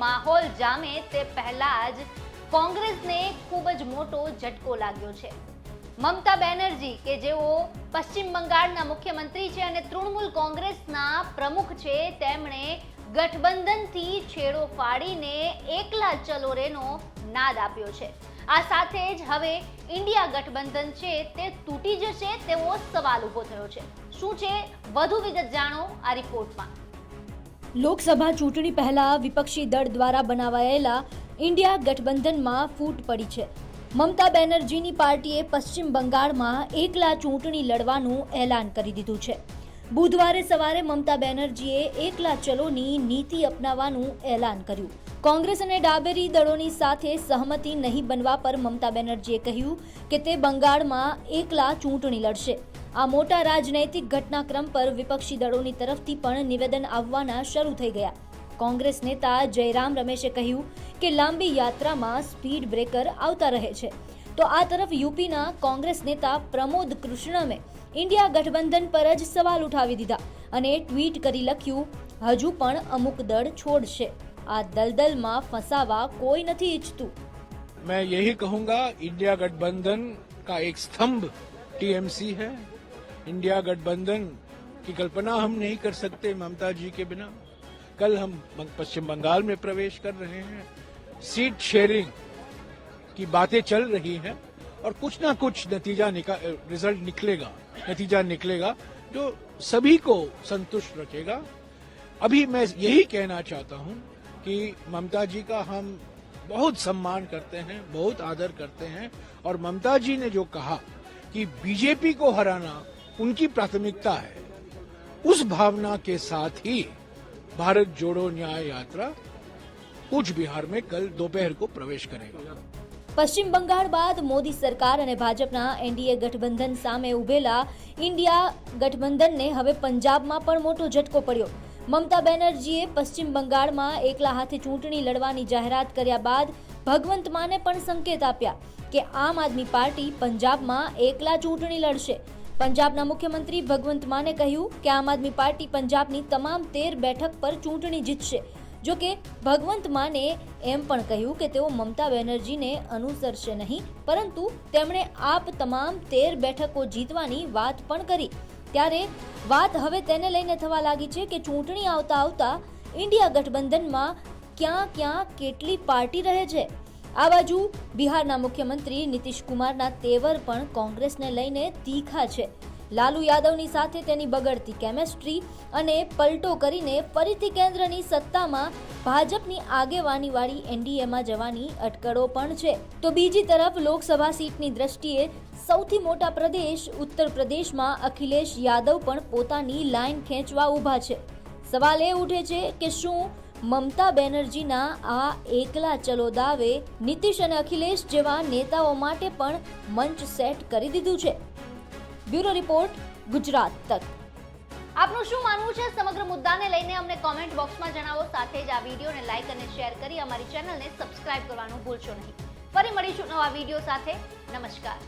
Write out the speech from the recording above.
માહોલ જામે તે પહેલા જ કોંગ્રેસને ખૂબ જ મોટો ઝટકો લાગ્યો છે. મમતા બેનર્જી, કે જેઓ પશ્ચિમ બંગાળના મુખ્યમંત્રી છે અને તૃણમૂલ કોંગ્રેસના પ્રમુખ છે, તેમણે ગઠબંધનથી છેડો ફાડીને એકલા ચલો રેનો નાદ આપ્યો છે. આ સાથે જ હવે ઇન્ડિયા ગઠબંધન છે તે તૂટી જશે તેવો સવાલ ઊભો થયો છે. શું છે? વધુ વિગત જાણો આ રિપોર્ટમાં. લોકસભા ચૂંટણી પહેલા વિપક્ષી દળ દ્વારા બનાવાયેલા ઇન્ડિયા ગઠબંધનમાં ફૂટ પડી છે. મમતા બેનર્જીની પાર્ટીએ પશ્ચિમ બંગાળમાં એકલા ચૂંટણી લડવાનું એલાન કરી દીધું છે. બુધવારે સવારે મમતા બેનર્જીએ એકલા ચલોની નીતિ અપનાવવાનું એલાન કર્યું. કોંગ્રેસ અને ડાબેરી દળોની સાથે સહમતિ નહીં બનવા પર મમતા બેનર્જીએ કહ્યું કે તે બંગાળમાં એકલા ચૂંટણી લડશે. આ મોટા રાજનૈતિક ઘટનાક્રમ પર વિપક્ષી દળોની તરફથી પણ નિવેદન આવવાના શરૂ થઈ ગયા. કોંગ્રેસ નેતા જયરામ રમેશે કહ્યું કે લાંબી યાત્રામાં સ્પીડ બ્રેકર આવતા રહે છે. તો આ તરફ યુપીના કોંગ્રેસ નેતા પ્રમોદ કૃષ્ણમે ઇન્ડિયા ગઠબંધન પર જ સવાલ ઉઠાવી દીધા અને ટ્વીટ કરી લખ્યું, હજુ પણ અમુક દળ છોડશે. આ દલદલમાં ફસાવા કોઈ નથી ઈચ્છતું मैं यही कहूंगा इंडिया गठबंधन का एक स्तंभ टीएमसी है इंडिया गठबंधन की कल्पना हम नहीं कर सकते ममता जी के बिना कल हम पश्चिम बंगाल में प्रवेश कर रहे हैं सीट शेयरिंग की बातें चल रही हैं और कुछ ना कुछ नतीजा निका, रिजल्ट निकलेगा नतीजा निकलेगा जो सभी को संतुष्ट रखेगा अभी मैं यही कहना चाहता हूं कि ममता जी का हम बहुत सम्मान करते हैं बहुत आदर करते हैं और ममता जी ने जो कहा कि बीजेपी को हराना उनकी प्राथमिकता है उस भावना के साथ ही भारत जोड़ो न्याय यात्रा कूच बिहार में कल दोपहर को प्रवेश करेगा પશ્ચિમ બંગાળ બાદ મોદી સરકાર અને ભાજપના એનડીએ ગઠબંધન સામે ઉભેલા ઇન્ડિયા ગઠબંધનને હવે પંજાબમાં પણ મોટો ઝટકો પડ્યો મમતા બેનર્જીએ પશ્ચિમ બંગાળમાં એકલા હાથે ચૂંટણી લડવાની જાહેરાત કર્યા બાદ ભગવંત માને પણ સંકેત આપ્યા કે આમ આદમી પાર્ટી પંજાબમાં એકલા ચૂંટણી લડશે. પંજાબના મુખ્યમંત્રી ભગવંત માને કહ્યું કે આમ આદમી પાર્ટી પંજાબની તમામ તેર બેઠક પર ચૂંટણી જીતશે. જો કે ભગવંત માને એમ પણ કહ્યું કે તેઓ મમતા બેનર્જીને અનુસરશે નહીં, પરંતુ તેમણે આપ તમામ તેર બેઠકો જીતવાની વાત પણ કરી. ત્યારે વાત હવે તેને લઈને થવા લાગી છે કે ચૂંટણી આવતા આવતા ઇન્ડિયા ગઠબંધનમાં ક્યાં ક્યાં કેટલી પાર્ટી રહે છે? આ બાજુ બિહારના મુખ્યમંત્રી નીતિશ કુમારના તેવર પણ કોંગ્રેસને લઈને તીખા છે. લાલુ યાદવની સાથે તેની બગડતી કેમેસ્ટ્રી અને પલટો કરીને ફરીથી કેન્દ્રની સત્તામાં ભાજપની આગેવાનીવાળી એનડીએમાં જવાની અટકળો પણ છે. તો બીજી તરફ લોકસભા સીટની દ્રષ્ટિએ સૌથી મોટા પ્રદેશ ઉત્તર પ્રદેશમાં અખિલેશ યાદવ પણ પોતાની લાઈન ખેંચવા ઊભા છે. સવાલ એ ઉઠે છે કે શું મમતા બેનર્જીના આ એકલા ચલો દાવે નીતિશ અને અખિલેશ જેવા નેતાઓ માટે પણ મંચ સેટ કરી દીધું છે? બ્યુરો રિપોર્ટ, ગુજરાત તક. આપનું શું માનવું છે? સમગ્ર મુદ્દાને લઈને અમને કોમેન્ટ બોક્સમાં જણાવો. સાથે જ આ વિડીયોને લાઈક અને શેર કરી અમારી ચેનલને સબસ્ક્રાઇબ કરવાનું ભૂલશો નહીં. ફરી મળીશું નવા વીડિયો સાથે. નમસ્કાર.